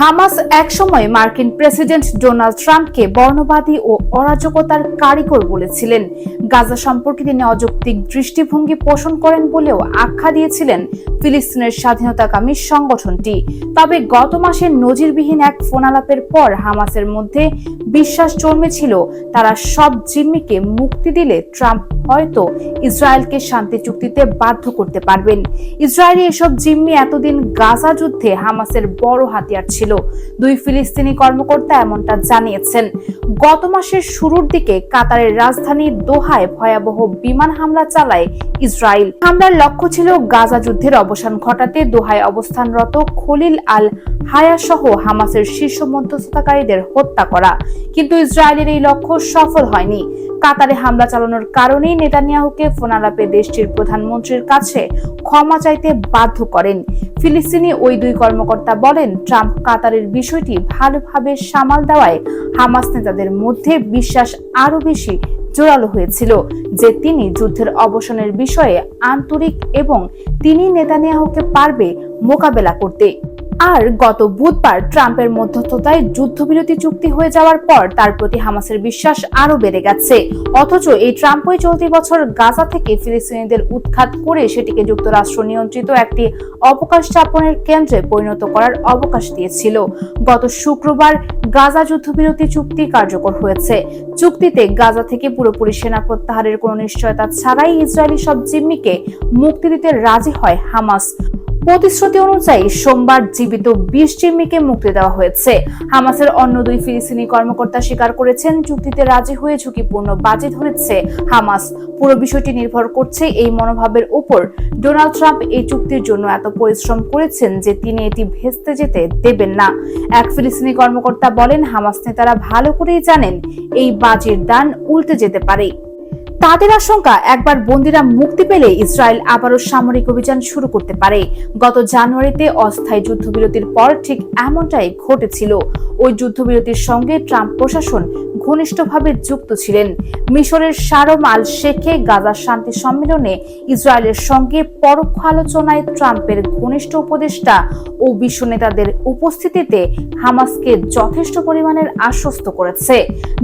Hamas একসময় মার্কিন president Donald ট্রাম্পকে বর্ণবাদী ও অরাজকতার কারিগর বলেছিলেন। গাজা সম্পর্কে তিনি অযৌক্তিক দৃষ্টিভঙ্গি পোষণ করেন বলেও আখ্যা দিয়েছিলেন ফিলিস্তিনের স্বাধীনতাকামী সংগঠনটি। তবে গত মাসে নজিরবিহীন এক ফোনালাপের পর হামাসের মধ্যে বিশ্বাস জন্মেছিল, তারা সব জিম্মিকে মুক্তি দিলে ট্রাম্প হয়তো ইসরায়েলকে শান্তি চুক্তিতে বাধ্য করতে পারবেন। ইসরায়েলি এসব জিম্মি এতদিন গাজা যুদ্ধে হামাসের বড় হাতিয়ার ছিল। দুই ফিলিস্তিনি কর্মকর্তা এমনটা জানিয়েছেন। গত মাসের শুরুর দিকে কাতারের রাজধানী দোহায় ভয়াবহ বিমান হামলা চালায় ইসরায়েল। হামলার লক্ষ্য ছিল গাজা যুদ্ধের অবসান ঘটাতে দোহায় অবস্থানরত খলিল আল হায়া সহ হামাসের শীর্ষ মধ্যস্থতাকারীদের হত্যা করা। কিন্তু ইসরায়েলের এই লক্ষ্য সফল হয়নি। কাতারে হামলা চালানোর কারণেই নেতানিয়াহুকে ফোনালাপে দেশটির প্রধানমন্ত্রীর কাছে ক্ষমা চাইতে বাধ্য করেন। ফিলিস্তিনি ওই দুই কর্মকর্তা বলেন, ট্রাম্প কাতারের বিষয়টি ভালোভাবে সামাল দেওয়ায় হামাস নেতাদের মধ্যে বিশ্বাস আরও বেশি জোরালো হয়েছিল যে তিনি যুদ্ধের অবসানের বিষয়ে আন্তরিক এবং তিনি নেতানিয়াহুকে পারবে মোকাবেলা করতে। আর গত বুধবার ট্রাম্পের মধ্যস্থতায় যুদ্ধবিরতি চুক্তি হয়ে যাওয়ার পর তার প্রতি হামাসের বিশ্বাস আরও বেড়ে গেছে। অথচ এই ট্রাম্পই চলতি বছর গাজা থেকে ফিলিস্তিনিদের উৎখাত করে সেটিকে যুক্তরাষ্ট্র নিয়ন্ত্রিত একটি অবকাশ যাপনের কেন্দ্রে পরিণত করার অবকাশ দিয়েছিল। গত শুক্রবার গাজা যুদ্ধবিরতি চুক্তি কার্যকর হয়েছে। চুক্তিতে গাজা থেকে পুরোপুরি সেনা প্রত্যাহারের কোনো নিশ্চয়তা ছাড়াই ইসরায়েলি সব জিম্মিকে মুক্তি দিতে রাজি হয় হামাস। প্রতিশ্রুতি অনুযায়ী সোমবার জীবিত বিশ জিম্মিকে মুক্তি দেওয়া হয়েছে। হামাসের অন্য দুই ফিলিস্তিনি কর্মকর্তা স্বীকার করেছেন চুক্তিতে রাজি হয়ে ঝুঁকিপূর্ণ বাজি ধরেছে হামাস। পুরো বিষয়টি নির্ভর করছে এই মনোভাবের উপর। ডোনাল্ড ট্রাম্প এই চুক্তির জন্য এত পরিশ্রম করেছেন যে তিনি এটি ভেস্তে যেতে দেবেন না। এক ফিলিস্তিনি কর্মকর্তা বলেন, হামাস নেতারা ভালো করেই জানেন, এই বাজির দান উল্টে যেতে পারে। তাদের আশঙ্কা, একবার বন্দিরা মুক্তি পেলে ইসরায়েল আবারও সামরিক অভিযান শুরু করতে পারে। গত জানুয়ারিতে অস্থায়ী যুদ্ধবিরতির পর ঠিক এমনটাই ঘটেছিল। ওই যুদ্ধবিরতির সঙ্গে ট্রাম্প প্রশাসন ঘনিষ্ঠভাবে যুক্ত ছিলেন। মিশরের সারম আল শেখে গাজা শান্তি সম্মেলনে ইসরায়েলের সঙ্গে পরোক্ষ আলোচনায় ট্রাম্পের ঘনিষ্ঠ উপদেষ্টা ও বিশ্ব নেতাদের উপস্থিতিতে হামাসকে যথেষ্ট পরিমাণের আশ্বস্ত করেছে।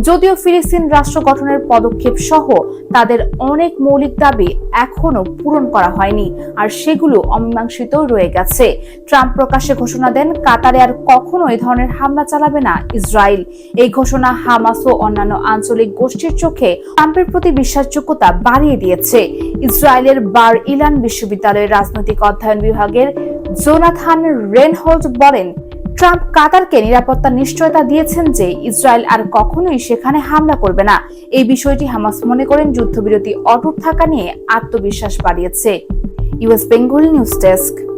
যদিও ফিলিস্তিন রাষ্ট্র গঠনের পদক্ষেপ সহ তাদের অনেক মৌলিক দাবি এখনও পূরণ করা হয়নি, আর সেগুলো অমীমাংসিত রয়ে গেছে। ট্রাম্প প্রকাশ্যে ঘোষণা দেন, কাতারে আর কখনো এই ধরনের হামলা চালাবে না ইসরায়েল। এই ঘোষণা হামাস ও অন্যান্য আঞ্চলিক গোষ্ঠীর চোখে ট্রাম্পের প্রতি বিশ্বাসযোগ্যতা বাড়িয়ে দিয়েছে। ইসরায়েলের বার ইলান বিশ্ববিদ্যালয়ের রাজনৈতিক অধ্যয়ন বিভাগের জোনাথান রেনহোল্ড বলেন, ট্রাম্প কাতারকে নিরাপত্তা নিশ্চয়তা দিয়েছেন যে ইসরায়েল আর কখনোই সেখানে হামলা করবে না। এই বিষয়টি হামাস মনে করেন যুদ্ধবিরতি অটুট থাকা নিয়ে আত্মবিশ্বাস বাড়িয়েছে। US Bengal news desk.